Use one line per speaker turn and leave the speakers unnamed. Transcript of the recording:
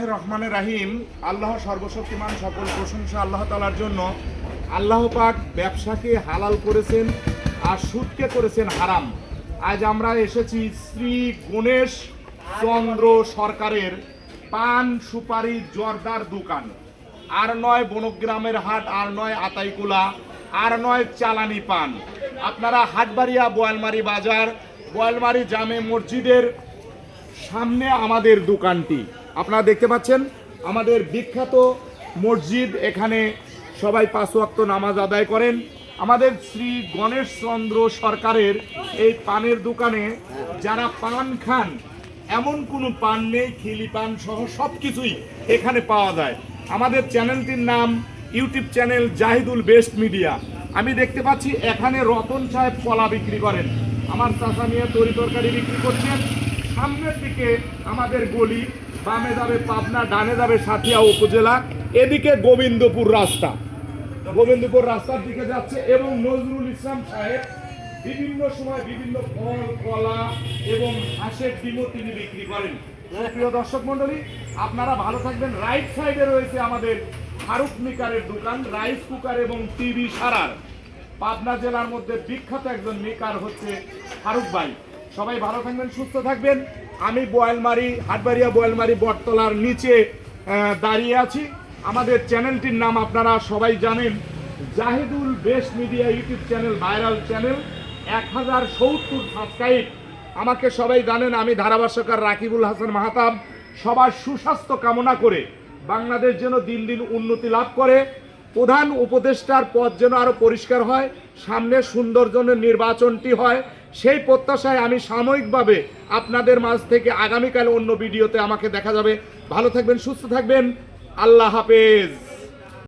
রহমানের রাহিম। আল্লাহ সর্বশক্তিমান সকল প্রশংসা আল্লাহ তালার জন্য। আল্লাহ পাক ব্যবসাকে হালাল করেছেন আর সুদকে করেছেন হারাম। আজ আমরা এসেছি শ্রী গণেশ চন্দ্র সরকারের পান সুপারি জর্দার দোকান। আর নয় বনগ্রামের হাট, আর নয় আতাইকুলা, আর নয় চালানি পান। আপনারা হাটবাড়িয়া বোয়ালমারি বাজার, বোয়ালমারি জামে মসজিদের সামনে আমাদের দোকানটি। আপনারা দেখতে পাচ্ছেন, আমাদের বিখ্যাত মসজিদ এখানে সবাই পাঁচ ওয়াক্ত নামাজ আদায় করেন। আমাদের শ্রী গণেশ চন্দ্র সরকারের এই পানের দোকানে যারা পান খান, এমন কোনো পান নেই, খিলি পান সহ সব কিছুই এখানে পাওয়া যায়। আমাদের চ্যানেলটির নাম YouTube channel Zahidul best media. আমি দেখতে পাচ্ছি এখানে রতন সাহেব কলা বিক্রি করেন। আমার চাষা নিয়ে তরি তরকারি বিক্রি করছেন। সামনের দিকে আমাদের গলি বামে যাবে পাবনা, ডানে যাবে সাথিয়া উপজেলা, এদিকে গোবিন্দপুর রাস্তা। গোবিন্দপুর রাস্তার দিকে যাচ্ছে এবং নজরুল ইসলাম সাহেব বিভিন্ন সময় বিভিন্ন ফল, কলা এবং হাঁসের ডিমও তিনি বিক্রি করেন। প্রিয় দর্শক মন্ডলী আপনারা ভালো থাকবেন। রাইট সাইডে রয়েছে আমাদের ফারুক মিকারের দোকান রাইস কুকার এবং টিভি সারার। পাবনা জেলার মধ্যে বিখ্যাত একজন মেকার হচ্ছে ফারুক ভাই। সবাই ভালো থাকবেন, সুস্থ থাকবেন। আমি বোয়ালমারি, হাটবাড়িয়া বোয়ালমারি বটতলার নিচে দাঁড়িয়ে আছি। আমাদের চ্যানেলটির নাম আপনারা সবাই জানেন। Zahidul best media YouTube channel, viral channel. এক হাজার সত্তর সাবস্ক্রাইব আমাকে সবাই জানেন। আমি ধারাভাষ্যকার রাকিবুল হাসান মাহাতাব। সবার সুস্বাস্থ্য কামনা করে বাংলাদেশ যেন দিন দিন উন্নতি লাভ করে। প্রধান উপদেষ্টার পথ যেন আরও পরিষ্কার হয়, সামনে সুন্দরজনের নির্বাচনটি হয়, সেই প্রত্যাশায় আমি সাময়িকভাবে আপনাদের মাঝ থেকে আগামীকাল অন্য ভিডিওতে আমাকে দেখা যাবে। ভালো থাকবেন, সুস্থ থাকবেন, আল্লাহ হাফেজ।